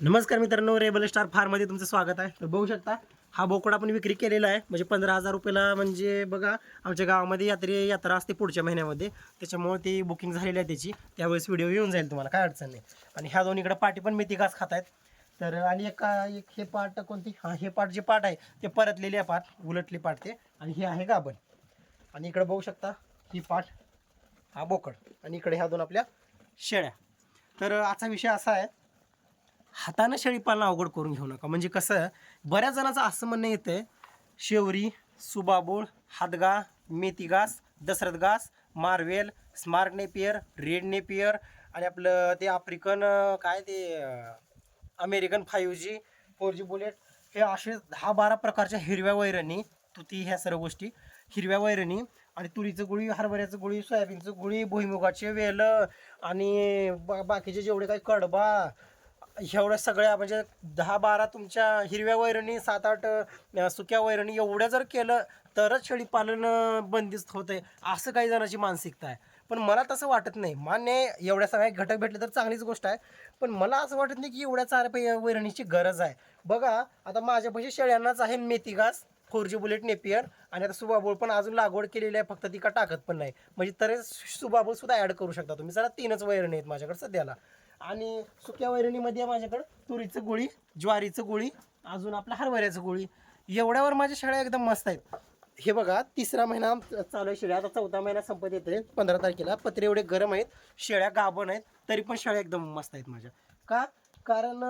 नमस्कार मित्रांनो rebel star फार्ममध्ये तुमचं स्वागत आहे. तर बघू शकता हा बोकड आपण विक्री केलेला आहे. म्हणजे पंधरा हजार रुपयाला म्हणजे बघा आमच्या गावामध्ये यात्रे यात्रा असते पुढच्या महिन्यामध्ये. त्याच्यामुळे ती बुकिंग झालेली आहे त्याची. त्यावेळेस व्हिडिओ येऊन जाईल तुम्हाला काय अडचण नाही. आणि ह्या दोन्हीकडे पाठी पण मेथी घास खात आहेत तर आणि एक एक हे पाट कोणती? हां हे पाट जे पाट आहे ते परतलेले आहे पाट उलटली पाट ते. आणि हे आहे गाभण. आणि इकडे बघू शकता ही पाट हा बोकड. आणि इकडे ह्या दोन आपल्या शेळ्या. तर आजचा विषय असा आहे हातानं शेळीपालन अवघड करून घेऊ नका. म्हणजे कसं बऱ्याच जणांचं असं म्हणणं येतं शेवरी सुबाबोळ हातगा मेथी घास दशरथ घास marvel smart napier red napier आणि आपलं ते आफ्रिकन काय ते American five G four G bullet हे असे दहा बारा प्रकारच्या हिरव्या वैरणी तुती ह्या सर्व गोष्टी हिरव्या वैरणी आणि तुरीचं गुळी हरभऱ्याचं गुळी सोयाबीनचं गुळी भुईमुगाचे वेल आणि बा बाकीचे जेवढे काही कडबा एवढ्या सगळ्या म्हणजे दहा बारा तुमच्या हिरव्या वैरणी सात आठ सुक्या वैरणी एवढ्या जर केलं तरच शेळीपालन बंदिस्त बंदिस्त होतंय असं काही जणांची मानसिकता आहे. पण मला तसं वाटत नाही. मान्य एवढ्या सगळ्या घटक भेटले तर चांगलीच गोष्ट आहे. पण मला असं वाटत नाही की एवढ्या चार पै वैरणीची गरज आहे. बघा आता माझ्यापाशी शेळ्यांनाच आहे मेथी घास फोर जी बुलेट नेपियर आणि आता सुबाबूळ पण अजून लागवड केलेली आहे फक्त ती का टाकत पण नाही. म्हणजे तर सुबाबूळ सुद्धा ॲड करू शकता तुम्ही. जरा तीनच वैरणी आहेत माझ्याकडे सध्याला. आणि सुक्या वैरणीमध्ये माझ्याकडं तुरीचं गोळी ज्वारीचं गोळी अजून आपलं हरभऱ्याचं गोळी. एवढ्यावर माझ्या शेळ्या एकदम मस्त आहेत. हे बघा तिसरा महिना चालू आहे शेळ्या. आता चौथा महिना संपत येते पंधरा तारखेला. पत्रे एवढे गरम आहेत. शेळ्या गाभण आहेत. तरी पण शेळ्या एकदम मस्त आहेत माझ्या. का? कारण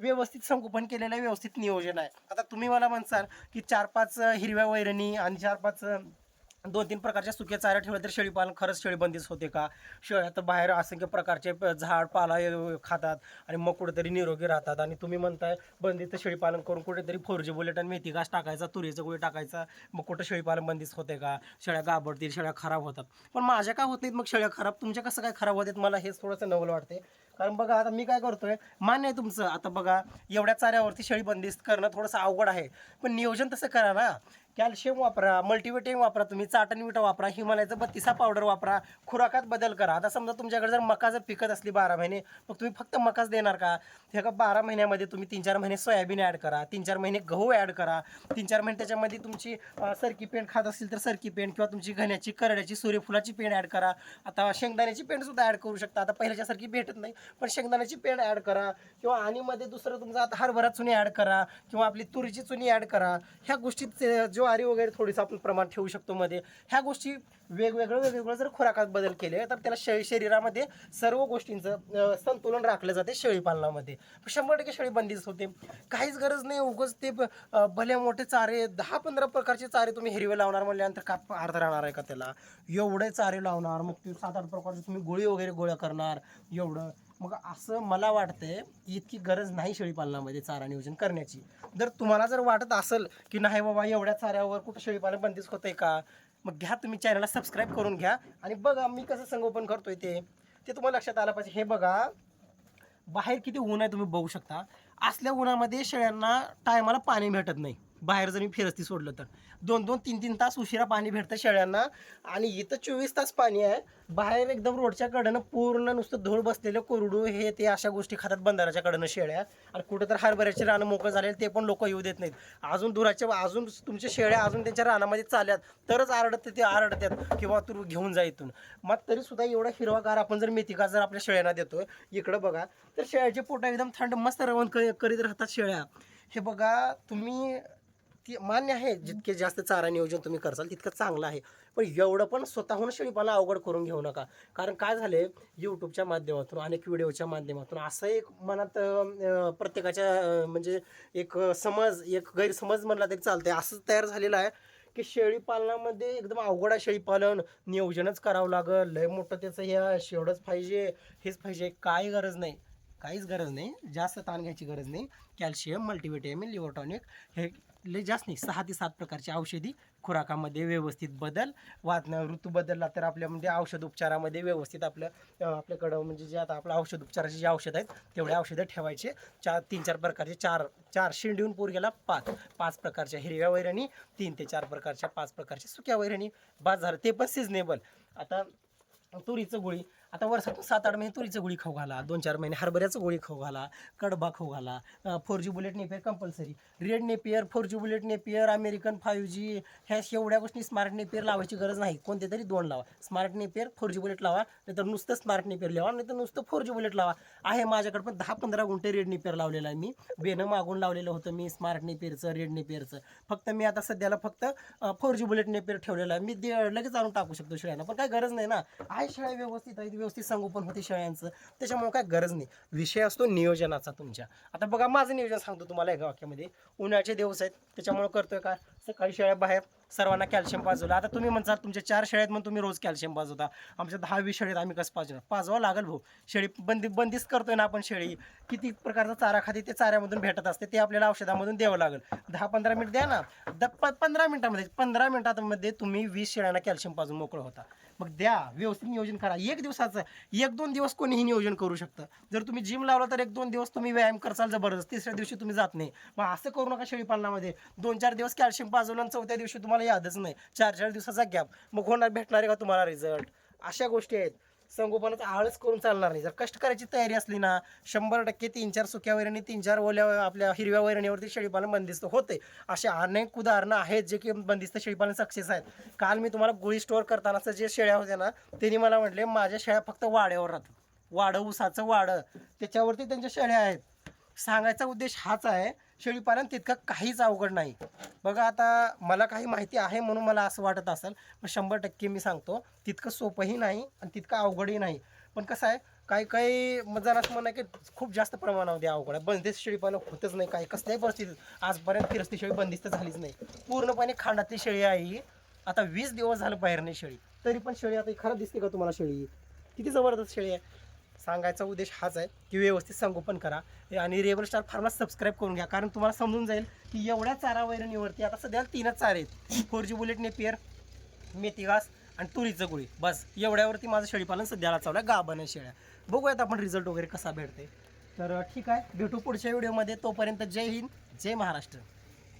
व्यवस्थित संगोपन केलेलं आहे. व्यवस्थित नियोजन आहे. आता तुम्ही मला म्हणसाल की चार पाच हिरव्या वैरणी आणि चार पाच दोन तीन प्रकारच्या सुक्या चाऱ्या ठेवल्या तर शेळीपालन खरंच शेळीबंदीच होते का? शेळ्या तर बाहेर असंख्य प्रकारचे झाड पाला खातात आणि मग कुठेतरी निरोगी राहतात. आणि तुम्ही म्हणताय बंदिस्त शेळीपालन करून कुठेतरी फोरजी बुलेट आणि मेथी घास टाकायचा तुरीचं गोळी टाकायचा मग कुठं शेळीपालन बंदीच होते का? शेळ्या गाबडतील शेळ्या खराब होतात. पण माझ्या काय होत नाहीत मग शेळ्या खराब? तुमच्या कसं काय खराब होतात मला हेच थोडंसं नवल वाटते कारण बघा आता मी काय करतोय मान्य आहे तुमचं. आता बघा एवढ्या चाऱ्यावरती शेळी बंदिस्त करणं थोडंसं अवघड आहे. पण नियोजन तसं करा ना. कॅल्शियम वापरा मल्टीविटॅमिन वापरा तुम्ही चाटण विटा वापरा हिमालयाचं बत्तीसा पावडर वापरा खुराकात बदल करा. आता समजा तुमच्याकडे जर मका जर पिकत असली बारा महिने मग तुम्ही फक्त मकाच देणार का? हे का बारा महिन्यामध्ये तुम्ही तीन चार महिने सोयाबीन ॲड करा तीन चार महिने गहू ॲड करा तीन चार महिने त्याच्यामध्ये तुमची सरकी पेंट खात असतील तर सरकी पेंट किंवा तुमची घण्याची करड्याची सूर्यफुलाची पेंट ॲड करा. आता शेंगदाण्याची पेंटसुद्धा ॲड करू शकता. आता पहिल्याच्यासारखी भेटत नाही. पण शेंगदाण्याची पेंड ॲड करा किंवा आणि मध्ये दुसरं तुमचं आता हरभरा चुनी ॲड करा किंवा आपली तुरीची चुनी ॲड करा. ह्या गोष्टीत ज्वारी वगैरे थोडीसं आपण प्रमाण ठेवू शकतो मध्ये. ह्या गोष्टी वेगवेगळं वेगवेगळं जर खुराकात बदल केले तर त्याला शे शरीरामध्ये सर्व गोष्टींचं संतुलन राखलं जाते शेळीपालनामध्ये शंभर टक्के शेळी बंदीच होते. काहीच गरज नाही उगाच ते भले मोठे चारे दहा पंधरा प्रकारचे चारे तुम्ही हिरवे लावणार म्हणल्यानंतर का अर्थ राहणार आहे का त्याला? एवढे चारे लावणार मग ते सात आठ प्रकारचे तुम्ही गोळी वगैरे गोळ्या करणार एवढं. मग असं मला वाटतंय की इतकी गरज नाही शेळीपालनामध्ये चारा नियोजन करण्याची. जर तुम्हाला जर वाटत असेल की नाही बाबा एवढ्या चाऱ्यावर कुठं शेळीपालन बंदिस्त होतंय का मग घ्या तुम्ही चॅनलला सबस्क्राईब करून घ्या. आणि बघा मी कसं संगोपन करतोय ते ते तुम्हाला लक्षात आलं पाहिजे. हे बघा बाहेर किती ऊन आहे तुम्ही बघू शकता. असल्या उन्हामध्ये शेळ्यांना टायमाला पाणी भेटत नाही. बाहेर जर मी फिरस्ती सोडलं तर. दोन दोन तीन तीन तास उशिरा पाणी भेटतं शेळ्यांना. आणि इथं चोवीस तास पाणी आहे. बाहेर एकदम रोडच्या कडनं पूर्ण नुसतं धूळ बसलेलं कोरडू हे ते अशा गोष्टी खातात बंधाराच्या कडनं शेळ्या. आणि कुठं तर हरभऱ्याचे रानं मोकळं झालेलं ते पण लोक येऊ देत नाहीत. अजून दुराच्या अजून तुमच्या शेळ्या अजून त्यांच्या रानामध्ये चालल्यात. तरच आरडत ते आरडतात किंवा तू घेऊन जा इथून. मग तरी सुद्धा एवढा हिरवागार आपण जर मेथिका जर आपल्या शेळ्यांना देतोय इकडं बघा तर शेळ्याचे पोटा एकदम थंड मस्त रवण करीत राहतात शेळ्या. हे बघा तुम्ही ती मान्य आहे जितके जास्त चारा नियोजन तुम्ही करसाल तितकं चांगलं आहे. पण एवढं पण स्वतःहून शेळीपाला अवघड करून घेऊ नका. कारण काय झाले यूट्यूबच्या माध्यमातून अनेक व्हिडिओच्या माध्यमातून असं एक मनात प्रत्येकाच्या म्हणजे एक समज एक गैरसमज म्हणला तरी चालतंय. असंच तयार झालेलं आहे की शेळीपालनामध्ये एकदम अवघड आहे शेळीपालन. नियोजनच करावं लागल. लय मोठं त्याचं हे शेवढंच पाहिजे हेच पाहिजे. काय गरज नाही. काहीच गरज नाही. जास्त ताण घ्यायची गरज नाही. कॅल्शियम मल्टीव्हिटॅमिन लिव्हरटॉनिक हे लय जास्त नाही सहा ते सात प्रकारची औषधी खुराकामध्ये व्यवस्थित बदल वात ऋतू बदलला तर आपल्यामध्ये म्हणजे औषध उपचारामध्ये व्यवस्थित आपलं आपल्याकडं म्हणजे जे आता आपलं औषध उपचाराचे जे औषध आहेत तेवढे औषधं ठेवायचे. चार तीन चार प्रकारचे चार चार शेंडीहून पूर गेला पाच. पाच प्रकारच्या हिरव्या वैरणी तीन ते चार प्रकारच्या पाच प्रकारच्या सुक्या वैरणी बाद झालं ते पण सिजनेबल आता तुरीचं गोळी आता वर्षातून सात आठ महिने तुरीचं गोळी खाऊ घाला दोन चार महिने हरभऱ्याचं गोळी खाऊ घाला कडबा खाऊ घाला four G bullet napier compulsory red napier four G bullet napier American five G ह्या एवढ्या गोष्टी स्मार्ट नेपियर लावायची गरज नाही. कोणते तरी दोन लावा. Smart napier four G bullet लावा नाहीतर नुसतं स्मार्ट नेपियर लावा नाहीतर नुसतं फोर जी बुलेट लावा. आहे माझ्याकडे पण दहा पंधरा गुंठे रेड नेपियर लावलेलं आहे मी. बेनं मागून लावलेलं होतं मी स्मार्ट नेपियरचं रेड नेपियरचं फक्त मी आता सध्याला फक्त फोर जी बुलेट नेपियर ठेवलेलं आहे. मी दे लगेच आणून टाकू शकतो शेळ्यांना पण काय गरज नाही ना. आहे शेळ्या व्यवस्थित आहे व्यवस्थित संगोपन होते शेळ्यांचं. त्याच्यामुळे काय गरज नाही. विषय असतो नियोजनाचा तुमच्या. आता बघा माझं नियोजन सांगतो तुम्हाला एका वाक्यामध्ये. उन्हाळ्याचे दिवस आहेत. त्याच्यामुळे करतोय का? सकाळी शेळ्या बाहेर सर्वांना कॅल्शियम पाजवलं. आता तुम्ही म्हणसाल तुमच्या चार शेळ्यात म्हणून तुम्ही रोज कॅल्शियम पाजवता. आमच्या दहावी शेळीत आम्ही कसं पाजवणार? पाजवावं लागेल भाऊ. शेळी बंदी बंदिस्त करतोय ना आपण शेळी. किती प्रकारचा चारा खाते ते चाऱ्यामधून भेटत असते ते आपल्याला औषधामधून द्यावं लागेल. दहा पंधरा मिनिट द्या ना. द प पंधरा मिनिटामध्ये पंधरा मिनिटामध्ये तुम्ही वीस शेळ्यांना कॅल्शियम पाजून मोकळं होता. मग द्या व्यवस्थित नियोजन करा. एक दिवसाचं एक दोन दिवस कोणीही नियोजन करू शकतं. जर तुम्ही जिम लावला तर एक दोन दिवस तुम्ही व्यायाम करसाल जबरदस्त तिसऱ्या दिवशी तुम्ही जात नाही. मग असं करू नका शेळीपालनामध्ये दोन चार दिवस कॅल्शियम पाजवलं आणि चौथ्या दिवशी तुम्हाला यादच नाही. चार चार दिवसाचा गॅप मग होणार भेटणार आहे का तुम्हाला रिझल्ट अशा गोष्टी आहेत. संगोपनाचा आळस करून चालणार नाही. जर कष्ट करायची तयारी असली ना शंभर टक्के तीन चार सुक्या वैरणी तीन चार ओल्या आपल्या हिरव्या वैरणीवरती शेळीपालन बंदिस्त होते. असे अनेक उदाहरणं आहेत जे की बंदिस्त शेळीपालन सक्सेस आहेत. काल मी तुम्हाला गोळी स्टोअर करतानाचं जे शेळ्या होत्या ना त्यांनी मला म्हटले माझ्या शेळ्या फक्त वाड्यावर राहतात. वाडं उसाचं वाडं. त्याच्यावरती त्यांच्या शेळ्या आहेत. सांगायचा उद्देश हाच आहे शेळीपालन तितकं काहीच अवघड नाही. बघा आता मला काही माहिती आहे म्हणून मला असं वाटत असेल पण शंभर टक्के मी सांगतो तितकं सोपंही नाही आणि तितकं अवघडही नाही. पण कसं आहे काही काही जण असं म्हणणं की खूप जास्त प्रमाणामध्ये अवघड आहे. बंदिस्त शेळीपालन होतच नाही काही कसल्याही परिस्थितीत. आजपर्यंत फिरस्ती शेळी बंदिस्त झालीच नाही. पूर्णपणे खांडातली शेळी आहे ही. आता वीस दिवस झालं बाहेर नाही शेळी. तरी पण शेळी आता खरं दिसते का तुम्हाला शेळी? किती जबरदस्त शेळी आहे. सांगायचा उद्देश हाच आहे की व्यवस्थित संगोपन करा आणि रेबल स्टार फार्मला सबस्क्राईब करून घ्या. कारण तुम्हाला समजून जाईल की एवढ्या चारा वैरणीवरती आता सध्या तीनच चार आहेत. फोर जी बुलेट नेपियर मेथी घास आणि तुरीचं गुळी. बस एवढ्यावरती माझं शेळीपालन सध्याला चालू आहे. गाभण शेळ्या. बघूयात आपण रिझल्ट वगैरे कसा भेटते तर ठीक आहे भेटू पुढच्या व्हिडिओमध्ये तोपर्यंत जय हिंद जय महाराष्ट्र.